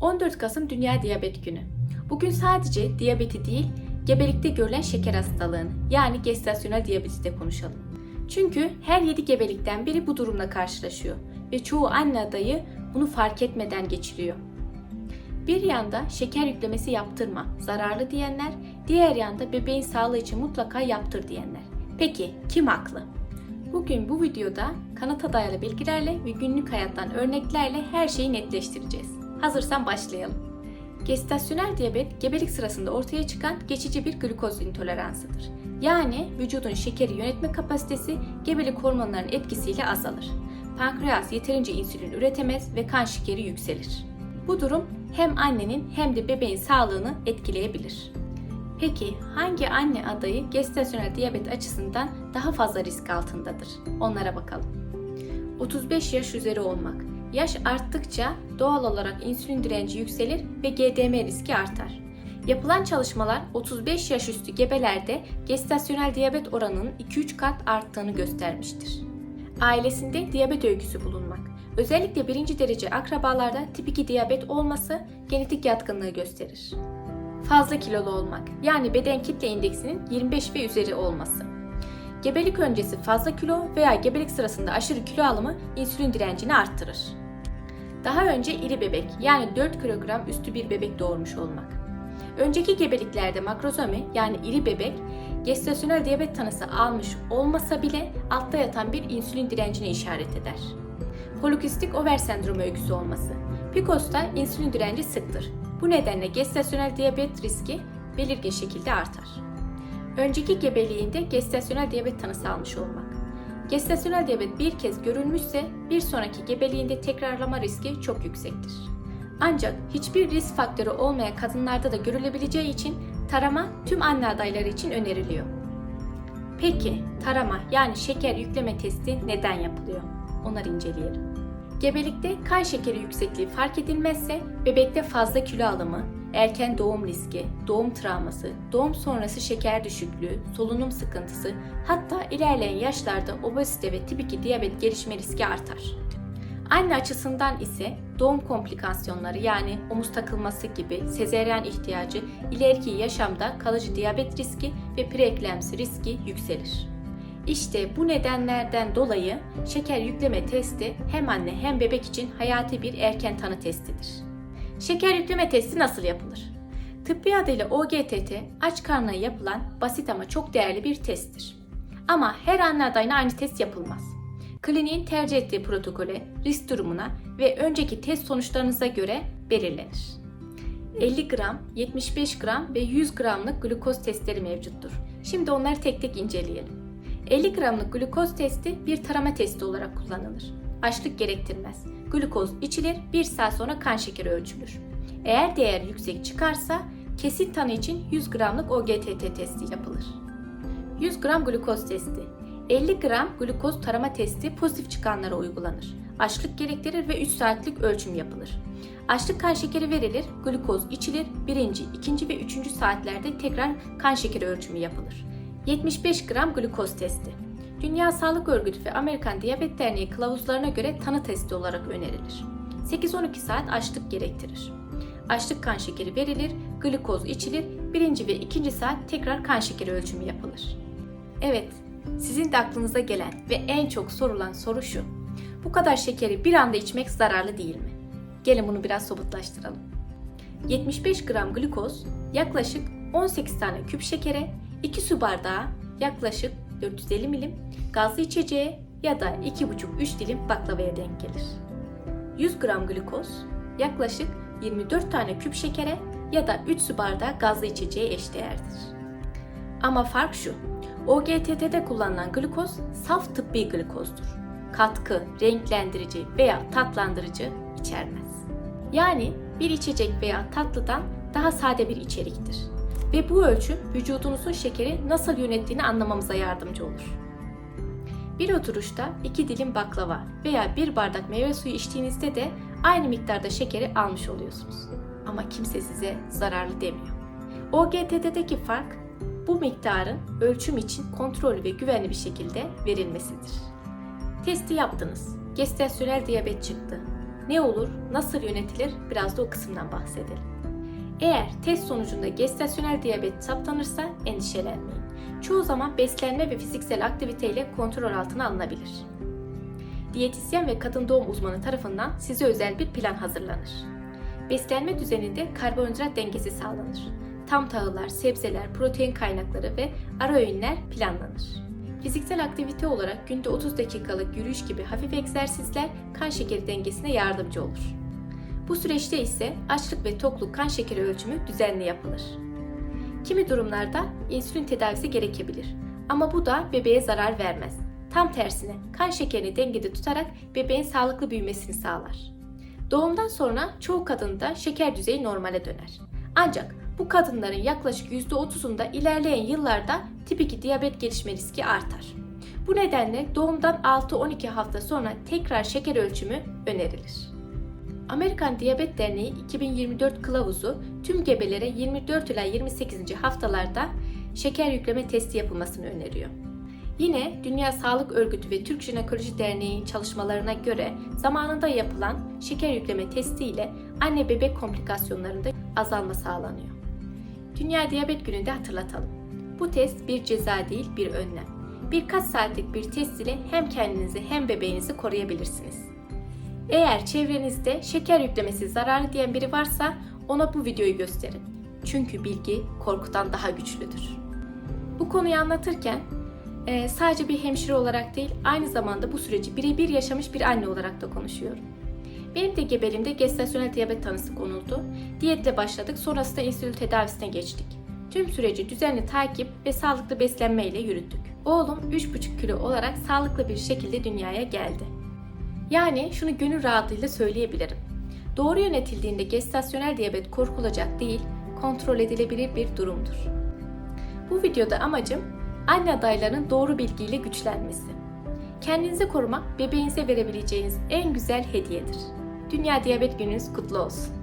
14 Kasım Dünya Diyabet Günü. Bugün sadece diyabeti değil, gebelikte görülen şeker hastalığını yani gestasyonel diyabeti de konuşalım. Çünkü her 7 gebelikten biri bu durumla karşılaşıyor ve çoğu anne adayı bunu fark etmeden geçiriyor. Bir yanda şeker yüklemesi yaptırma, zararlı diyenler, diğer yanda bebeğin sağlığı için mutlaka yaptır diyenler. Peki kim haklı? Bugün bu videoda kanıta dayalı bilgilerle ve günlük hayattan örneklerle her şeyi netleştireceğiz. Hazırsan başlayalım. Gestasyonel diyabet gebelik sırasında ortaya çıkan geçici bir glukoz intoleransıdır. Yani vücudun şekeri yönetme kapasitesi gebelik hormonlarının etkisiyle azalır. Pankreas yeterince insülin üretemez ve kan şekeri yükselir. Bu durum hem annenin hem de bebeğin sağlığını etkileyebilir. Peki hangi anne adayı gestasyonel diyabet açısından daha fazla risk altındadır? Onlara bakalım. 35 yaş üzeri olmak. Yaş arttıkça doğal olarak insülin direnci yükselir ve GDM riski artar. Yapılan çalışmalar 35 yaş üstü gebelerde gestasyonel diyabet oranının 2-3 kat arttığını göstermiştir. Ailesinde diyabet öyküsü bulunmak. Özellikle birinci derece akrabalarda tip 2 diyabet olması genetik yatkınlığı gösterir. Fazla kilolu olmak yani beden kitle indeksinin 25 ve üzeri olması. Gebelik öncesi fazla kilo veya gebelik sırasında aşırı kilo alımı insülin direncini arttırır. Daha önce iri bebek yani 4 kilogram üstü bir bebek doğurmuş olmak. Önceki gebeliklerde makrozomi yani iri bebek gestasyonel diyabet tanısı almış olmasa bile altta yatan bir insülin direncine işaret eder. Polikistik over sendromu öyküsü olması. PCOS'ta insülin direnci sıktır. Bu nedenle gestasyonel diyabet riski belirgin şekilde artar. Önceki gebeliğinde gestasyonel diyabet tanısı almış olmak. Gestasyonel diyabet bir kez görülmüşse bir sonraki gebeliğinde tekrarlama riski çok yüksektir. Ancak hiçbir risk faktörü olmayan kadınlarda da görülebileceği için tarama tüm anne adayları için öneriliyor. Peki tarama yani şeker yükleme testi neden yapılıyor? Onları inceleyelim. Gebelikte kan şekeri yüksekliği fark edilmezse bebekte fazla kilo alımı, erken doğum riski, doğum travması, doğum sonrası şeker düşüklüğü, solunum sıkıntısı, hatta ilerleyen yaşlarda obezite ve tip 2 diyabet gelişme riski artar. Anne açısından ise doğum komplikasyonları yani omuz takılması gibi sezeryan ihtiyacı, ileriki yaşamda kalıcı diyabet riski ve preeklemsi riski yükselir. İşte bu nedenlerden dolayı şeker yükleme testi hem anne hem bebek için hayati bir erken tanı testidir. Şeker yükleme testi nasıl yapılır? Tıbbi adıyla OGTT aç karnına yapılan basit ama çok değerli bir testtir. Ama her anne adayına aynı test yapılmaz. Kliniğin tercih ettiği protokole, risk durumuna ve önceki test sonuçlarınıza göre belirlenir. 50 gram, 75 gram ve 100 gramlık glukoz testleri mevcuttur. Şimdi onları tek tek inceleyelim. 50 gramlık glukoz testi bir tarama testi olarak kullanılır. Açlık gerektirmez. Glukoz içilir, 1 saat sonra kan şekeri ölçülür. Eğer değer yüksek çıkarsa kesin tanı için 100 gramlık OGTT testi yapılır. 100 gram glukoz testi 50 gram glukoz tarama testi pozitif çıkanlara uygulanır. Açlık gerektirir ve 3 saatlik ölçüm yapılır. Açlık kan şekeri verilir, glukoz içilir, birinci, ikinci ve üçüncü saatlerde tekrar kan şekeri ölçümü yapılır. 75 gram glukoz testi. Dünya Sağlık Örgütü ve Amerikan Diyabet Derneği kılavuzlarına göre tanı testi olarak önerilir. 8-12 saat açlık gerektirir. Açlık kan şekeri verilir, glukoz içilir, birinci ve ikinci saat tekrar kan şekeri ölçümü yapılır. Evet, sizin de aklınıza gelen ve en çok sorulan soru şu. Bu kadar şekeri bir anda içmek zararlı değil mi? Gelin bunu biraz somutlaştıralım. 75 gram glukoz yaklaşık 18 tane küp şekere, 2 su bardağı yaklaşık 450 milim gazlı içeceğe ya da 2,5-3 dilim baklavaya denk gelir. 100 gram glukoz yaklaşık 24 tane küp şekere ya da 3 su bardağı gazlı içeceğe eşdeğerdir. Ama fark şu, OGTT'de kullanılan glukoz saf tıbbi glukozdur. Katkı, renklendirici veya tatlandırıcı içermez. Yani bir içecek veya tatlıdan daha sade bir içeriktir. Ve bu ölçüm vücudunuzun şekeri nasıl yönettiğini anlamamıza yardımcı olur. Bir oturuşta iki dilim baklava veya bir bardak meyve suyu içtiğinizde de aynı miktarda şekeri almış oluyorsunuz. Ama kimse size zararlı demiyor. OGTT'deki fark bu miktarın ölçüm için kontrollü ve güvenli bir şekilde verilmesidir. Testi yaptınız. Gestasyonel diyabet çıktı. Ne olur, nasıl yönetilir biraz da o kısımdan bahsedelim. Eğer test sonucunda gestasyonel diyabet saptanırsa endişelenmeyin. Çoğu zaman beslenme ve fiziksel aktiviteyle kontrol altına alınabilir. Diyetisyen ve kadın doğum uzmanı tarafından size özel bir plan hazırlanır. Beslenme düzeninde karbonhidrat dengesi sağlanır. Tam tahıllar, sebzeler, protein kaynakları ve ara öğünler planlanır. Fiziksel aktivite olarak günde 30 dakikalık yürüyüş gibi hafif egzersizler kan şekeri dengesine yardımcı olur. Bu süreçte ise açlık ve tokluk kan şekeri ölçümü düzenli yapılır. Kimi durumlarda insülin tedavisi gerekebilir ama bu da bebeğe zarar vermez. Tam tersine kan şekerini dengede tutarak bebeğin sağlıklı büyümesini sağlar. Doğumdan sonra çoğu kadında şeker düzeyi normale döner. Ancak bu kadınların yaklaşık %30'unda ilerleyen yıllarda tip 2 diyabet gelişme riski artar. Bu nedenle doğumdan 6-12 hafta sonra tekrar şeker ölçümü önerilir. Amerikan Diyabet Derneği 2024 kılavuzu tüm gebelere 24 ila 28. haftalarda şeker yükleme testi yapılmasını öneriyor. Yine Dünya Sağlık Örgütü ve Türk Jinekoloji Derneği'nin çalışmalarına göre zamanında yapılan şeker yükleme testi ile anne bebek komplikasyonlarında azalma sağlanıyor. Dünya Diyabet Günü'nde hatırlatalım. Bu test bir ceza değil bir önlem. Birkaç saatlik bir test ile hem kendinizi hem bebeğinizi koruyabilirsiniz. Eğer çevrenizde şeker yüklemesi zararlı diyen biri varsa ona bu videoyu gösterin. Çünkü bilgi korkudan daha güçlüdür. Bu konuyu anlatırken e, sadece bir hemşire olarak değil aynı zamanda bu süreci birebir yaşamış bir anne olarak da konuşuyorum. Benim de gebeliğimde gestasyonel diyabet tanısı konuldu. Diyetle başladık sonrasında insülin tedavisine geçtik. Tüm süreci düzenli takip ve sağlıklı beslenme ile yürüttük. Oğlum 3,5 kilo olarak sağlıklı bir şekilde dünyaya geldi. Yani şunu gönül rahatlığıyla söyleyebilirim. Doğru yönetildiğinde gestasyonel diyabet korkulacak değil, kontrol edilebilir bir durumdur. Bu videoda amacım anne adaylarının doğru bilgiyle güçlenmesi. Kendinizi korumak bebeğinize verebileceğiniz en güzel hediyedir. Dünya Diyabet Gününüz kutlu olsun.